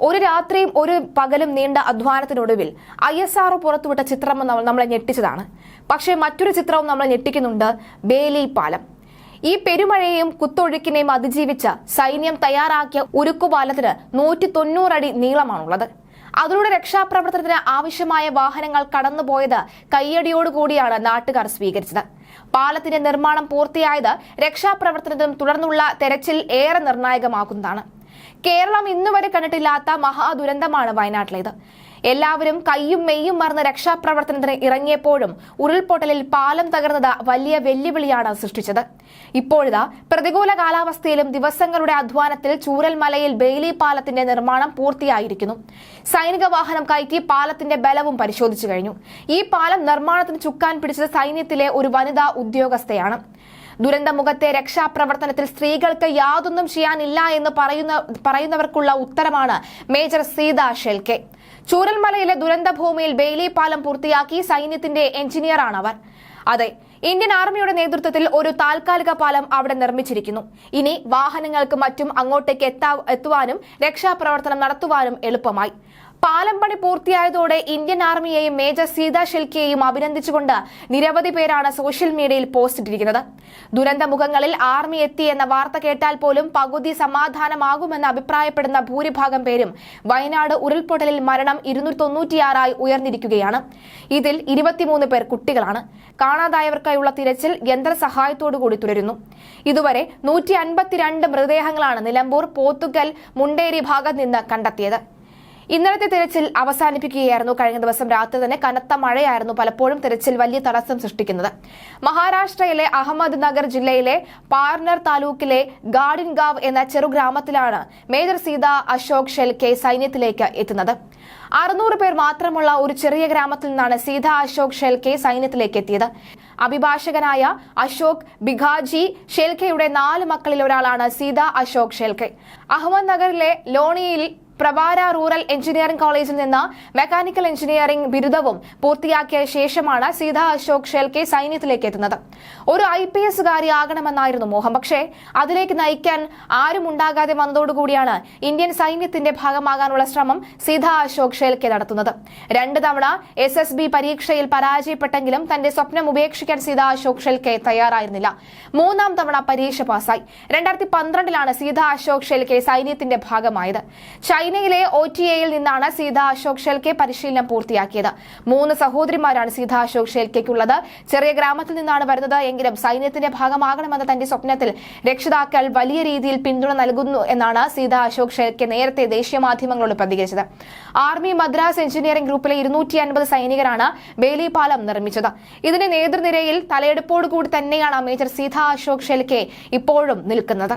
ഒരു രാത്രിയും ഒരു പകലും നീണ്ട അധ്വാനത്തിനൊടുവിൽ ഐ എസ് ആർ പുറത്തുവിട്ട ചിത്രം നമ്മളെ ഞെട്ടിച്ചതാണ്. പക്ഷേ മറ്റൊരു ചിത്രവും നമ്മളെ ഞെട്ടിക്കുന്നുണ്ട്. ബേലി പാലം. ഈ പെരുമഴയെയും കുത്തൊഴുക്കിനെയും അതിജീവിച്ച സൈന്യം തയ്യാറാക്കിയ ഉരുക്കുപാലത്തിന് നൂറ്റി തൊണ്ണൂറടി നീളമാണുള്ളത്. അതിലൂടെ രക്ഷാപ്രവർത്തനത്തിന് ആവശ്യമായ വാഹനങ്ങൾ കടന്നുപോയത് കയ്യടിയോടുകൂടിയാണ് നാട്ടുകാർ സ്വീകരിച്ചത്. പാലത്തിന്റെ നിർമ്മാണം പൂർത്തിയായത് രക്ഷാപ്രവർത്തനത്തിനും തുടർന്നുള്ള തെരച്ചിൽ ഏറെ നിർണായകമാക്കുന്നതാണ്. കേരളം ഇന്നുവരെ കണ്ടിട്ടില്ലാത്ത മഹാദുരന്തമാണ് വയനാട്ടിലേത്. എല്ലാവരും കയ്യും മെയ്യും മറന്ന് രക്ഷാപ്രവർത്തനത്തിന് ഇറങ്ങിയപ്പോഴും ഉരുൾപൊട്ടലിൽ പാലം തകർന്നത് വലിയ വെല്ലുവിളിയാണ് സൃഷ്ടിച്ചത്. ഇപ്പോഴിതാ പ്രതികൂല കാലാവസ്ഥയിലും ദിവസങ്ങളുടെ അധ്വാനത്തിൽ ചൂരൽമലയിൽ ബെയിലി പാലത്തിന്റെ നിർമ്മാണം പൂർത്തിയായിരിക്കുന്നു. സൈനിക വാഹനം കയറ്റി പാലത്തിന്റെ ബലവും പരിശോധിച്ചു കഴിഞ്ഞു. ഈ പാലം നിർമ്മാണത്തിന് ചുക്കാൻ പിടിച്ചത് സൈന്യത്തിലെ ഒരു വനിതാ ഉദ്യോഗസ്ഥയാണ്. ദുരന്തമുഖത്തെ രക്ഷാപ്രവർത്തനത്തിൽ സ്ത്രീകൾക്ക് യാതൊന്നും ചെയ്യാനില്ല എന്ന് പറയുന്ന പറയുന്നവർക്കുള്ള ഉത്തരമാണ് മേജർ സീത ഷെൽക്കെ. ചൂരൽമലയിലെ ദുരന്തഭൂമിയിൽ ബെയിലി പാലം പൂർത്തിയാക്കി സൈന്യത്തിന്റെ എഞ്ചിനീയറാണ് അവർ അതെ ഇന്ത്യൻ ആർമിയുടെ നേതൃത്വത്തിൽ ഒരു താൽക്കാലിക പാലം അവിടെ നിർമ്മിച്ചിരിക്കുന്നു. ഇനി വാഹനങ്ങൾക്ക് മറ്റും അങ്ങോട്ടേക്ക് എത്താ എത്തുവാനും രക്ഷാപ്രവർത്തനം നടത്തുവാനും എളുപ്പമായി. പാലം പണി പൂർത്തിയായതോടെ ഇന്ത്യൻ ആർമിയെയും മേജർ സീത ഷെൽക്കിയെയും അഭിനന്ദിച്ചുകൊണ്ട് നിരവധി പേരാണ് സോഷ്യൽ മീഡിയയിൽ പോസ്റ്റ് ഇട്ടിരിക്കുന്നത്. ദുരന്ത മുഖങ്ങളിൽ ആർമി എത്തി എന്ന വാർത്ത കേട്ടാൽ പോലും പകുതി സമാധാനമാകുമെന്ന് അഭിപ്രായപ്പെടുന്ന ഭൂരിഭാഗം പേരും വയനാട് ഉരുൾപൊട്ടലിൽ മരണം ഇരുന്നൂറ്റി തൊണ്ണൂറ്റിയാറായി ഉയർന്നിരിക്കുകയാണ്. ഇതിൽ ഇരുപത്തിമൂന്ന് പേർ കുട്ടികളാണ്. കാണാതായവർക്കായുള്ള തിരച്ചിൽ യന്ത്രസഹായത്തോടുകൂടി തുടരുന്നു. ഇതുവരെ നൂറ്റി അൻപത്തിരണ്ട് മൃതദേഹങ്ങളാണ് നിലമ്പൂർ പോത്തുകൽ മുണ്ടേരി ഭാഗത്ത് നിന്ന് കണ്ടെത്തിയത്. ഇന്നലത്തെ തിരച്ചിൽ അവസാനിപ്പിക്കുകയായിരുന്നു. കഴിഞ്ഞ ദിവസം രാത്രി തന്നെ കനത്ത മഴയായിരുന്നു പലപ്പോഴും തിരച്ചിൽ വലിയ തടസ്സം സൃഷ്ടിക്കുന്നത്. മഹാരാഷ്ട്രയിലെ അഹമ്മദ് നഗർ ജില്ലയിലെ പാർണർ താലൂക്കിലെ ഗാഡിൻഗാവ് എന്ന ചെറുഗ്രാമത്തിലാണ് മേജർ സീത അശോക് ഷെൽക്കെ സൈന്യത്തിലേക്ക് എത്തുന്നത്. അറുന്നൂറ് പേർ മാത്രമുള്ള ഒരു ചെറിയ ഗ്രാമത്തിൽ നിന്നാണ് സീത അശോക് ഷെൽക്കെ സൈന്യത്തിലേക്ക് എത്തിയത്. അഭിഭാഷകനായ അശോക് ബിഖാജി ഷെൽക്കെയുടെ നാല് മക്കളിൽ ഒരാളാണ് സീത അശോക് ഷെൽക്കെ അഹമ്മദ് നഗറിലെ ലോണിയിൽ പ്രവാര റൂറൽ എഞ്ചിനീയറിംഗ് കോളേജിൽ നിന്ന് മെക്കാനിക്കൽ എഞ്ചിനീയറിംഗ് ബിരുദവും പൂർത്തിയാക്കിയ ശേഷമാണ് സീത അശോക് ഷെൽക്കെ സൈന്യത്തിലേക്ക് എത്തുന്നത്. ഒരു ഐ പി എസുകാരി ആകണമെന്നായിരുന്നു മോഹം. പക്ഷേ അതിലേക്ക് നയിക്കാൻ ആരും ഉണ്ടാകാതെ വന്നതോടുകൂടിയാണ് ഇന്ത്യൻ സൈന്യത്തിന്റെ ഭാഗമാകാനുള്ള ശ്രമം സീത അശോക് ഷെൽക്കെ നടത്തുന്നത്. രണ്ട് തവണ എസ് എസ് ബി പരീക്ഷയിൽ പരാജയപ്പെട്ടെങ്കിലും തന്റെ സ്വപ്നം ഉപേക്ഷിക്കാൻ സീത അശോക് ഷെൽക്കെ തയ്യാറായിരുന്നില്ല. മൂന്നാം തവണ പരീക്ഷ പാസായി രണ്ടായിരത്തി പന്ത്രണ്ടിലാണ് സീത അശോക് ഷെൽക്കെ സൈന്യത്തിന്റെ ഭാഗമായത്. ചൈനയിലെ ഒ ടി എയിൽ നിന്നാണ് സീത അശോക് ഷെൽക്കെ പരിശീലനം പൂർത്തിയാക്കിയത്. മൂന്ന് സഹോദരിമാരാണ് സീത അശോക് ഷെൽക്കെക്കുള്ളത്. ചെറിയ ഗ്രാമത്തിൽ നിന്നാണ് വരുന്നത്. എങ്കിലും സൈന്യത്തിന്റെ ഭാഗമാകണമെന്ന തന്റെ സ്വപ്നത്തിൽ രക്ഷിതാക്കൾ വലിയ രീതിയിൽ പിന്തുണ നൽകുന്നു എന്നാണ് സീത അശോക് ഷെൽക്കെ നേരത്തെ ദേശീയ മാധ്യമങ്ങളോട് പ്രതികരിച്ചത്. ആർമി മദ്രാസ് എഞ്ചിനീയറിംഗ് ഗ്രൂപ്പിലെ ഇരുന്നൂറ്റി അൻപത് സൈനികരാണ് ബേലി പാലം നിർമ്മിച്ചത്. ഇതിന്റെ നേതൃനിരയിൽ തലയെടുപ്പോടുകൂടി തന്നെയാണ് മേജർ സീത അശോക് ഷെൽക്കെ ഇപ്പോഴും നിൽക്കുന്നത്.